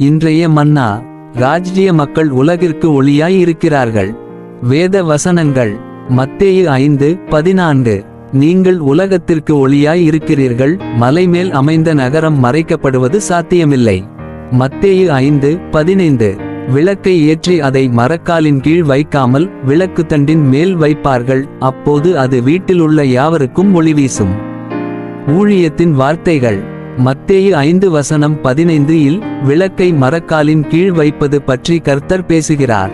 இன்றைய மன்னா ராஜ்ஜிய மக்கள் உலகிற்கு ஒளியாய் இருக்கிறார்கள். வேத வசனங்கள் மத்தேயு ஐந்து பதினான்கு. நீங்கள் உலகத்திற்கு ஒளியாய் இருக்கிறீர்கள் மலைமேல் அமைந்த நகரம் மறைக்கப்படுவது சாத்தியமில்லை. மத்தேயு ஐந்து பதினைந்து. விளக்கை ஏற்றி அதை மரக்காலின் கீழ் வைக்காமல் விளக்கு தண்டின் மேல் வைப்பார்கள் அப்போது அது வீட்டில் உள்ள யாவருக்கும் ஒளி வீசும். ஊழியத்தின் வார்த்தைகள் மத்தேயு ஐந்து வசனம் பதினைந்து இல் விளக்கை மரக்காலின் கீழ் வைப்பது பற்றி கர்த்தர் பேசுகிறார்.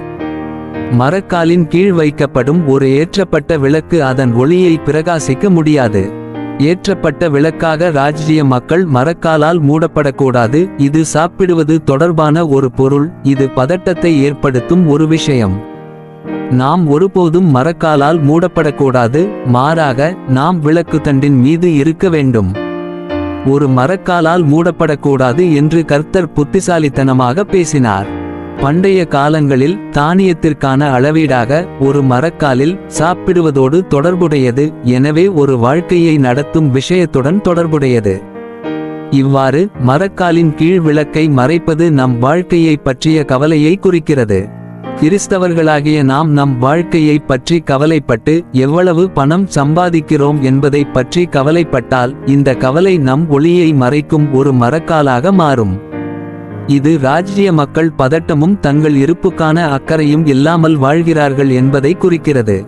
மரக்காலின் கீழ் வைக்கப்படும் ஒரு ஏற்றப்பட்ட விளக்கு அதன் ஒளியை பிரகாசிக்க முடியாது. ஏற்றப்பட்ட விளக்காக ராஜ்ஜிய மக்கள் மரக்காலால் மூடப்படக்கூடாது. இது சாப்பிடுவது தொடர்பான ஒரு பொருள். இது பதட்டத்தை ஏற்படுத்தும் ஒரு விஷயம். நாம் ஒருபோதும் மரக்காலால் மூடப்படக்கூடாது. மாறாக நாம் விளக்கு தண்டின் மீது இருக்க வேண்டும். ஒரு மரக்காலால் மூடப்படக்கூடாது என்று கர்த்தர் புத்திசாலித்தனமாக பேசினார். பண்டைய காலங்களில் தானியத்திற்கான அளவீடாக ஒரு மரக்காலில் சாப்பிடுவதோடு தொடர்புடையது எனவே ஒரு வாழ்க்கையை நடத்தும் விஷயத்துடன் தொடர்புடையது. இவ்வாறு மரக்காலின் கீழ் விளக்கை மறைப்பது நம் வாழ்க்கையை பற்றிய கவலையை குறிக்கிறது. கிறிஸ்தவர்களாகிய நாம் நம் வாழ்க்கையை பற்றி கவலைப்பட்டு எவ்வளவு பணம் சம்பாதிக்கிறோம் என்பதை பற்றி கவலைப்பட்டால் இந்த கவலை நம் ஒளியை மறைக்கும் ஒரு மரக்காலாக மாறும். இது ராஜ்ஜிய மக்கள் பதட்டமும் தங்கள் இருப்புக்கான அக்கறையும் இல்லாமல் வாழ்கிறார்கள் என்பதை குறிக்கிறது.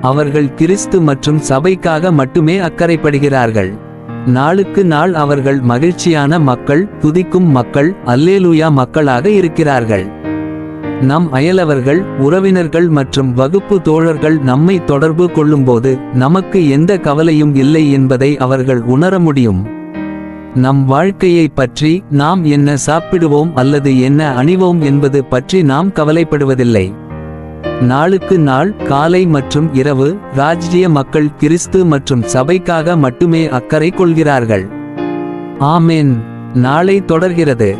அவர்கள் கிறிஸ்து மற்றும் சபைக்காக மட்டுமே அக்கறைப்படுகிறார்கள். நாளுக்கு நாள் அவர்கள் மகிழ்ச்சியான மக்கள் துதிக்கும் மக்கள் அல்லேலூயா மக்களாக இருக்கிறார்கள். நம் அயலவர்கள் உறவினர்கள் மற்றும் வகுப்பு தோழர்கள் நம்மை தொடர்பு கொள்ளும்போது நமக்கு எந்த கவலையும் இல்லை என்பதை அவர்கள் உணர முடியும். நம் வாழ்க்கையை பற்றி நாம் என்ன சாப்பிடுவோம் அல்லது என்ன அணிவோம் என்பது பற்றி நாம் கவலைப்படுவதில்லை. நாளுக்கு நாள் காலை மற்றும் இரவு ராஜ்ஜிய மக்கள் கிறிஸ்து மற்றும் சபைக்காக மட்டுமே அக்கறை கொள்கிறார்கள். ஆமென். நாளை தொடர்கிறது.